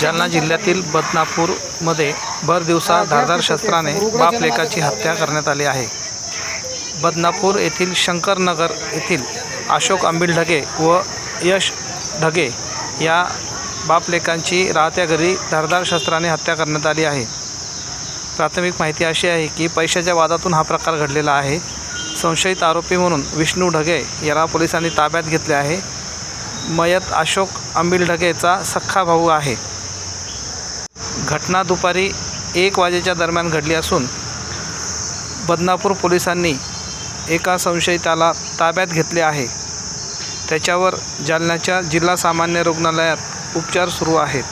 जालना जिल्ह्यातील बदनापूरमध्ये भर दिवसा धारदार शस्त्राने बाप लेकाची हत्या करण्यात आली आहे. बदनापूर येथील शंकरनगर येथील अशोक आंबिल ढगे व यश ढगे या बापलेकांची राहत्या घरी धारदार शस्त्राने हत्या करण्यात आली आहे. प्राथमिक माहिती अशी आहे की पैशाच्या वादातून हा प्रकार घडलेला आहे. संशयित आरोपी म्हणून विष्णू ढगे याला पोलिसांनी ताब्यात घेतले आहे. मयत अशोक आंबिल ढगेचा सख्खा भाऊ आहे. घटना दुपारी एक वाजेच्या दरम्यान घडली असून बदनापूर पोलिसांनी एका संशयिताला ताब्यात घेतले आहे. त्याच्यावर जालन्याच्या जिल्हा सामान्य रुग्णालयात उपचार सुरू आहेत.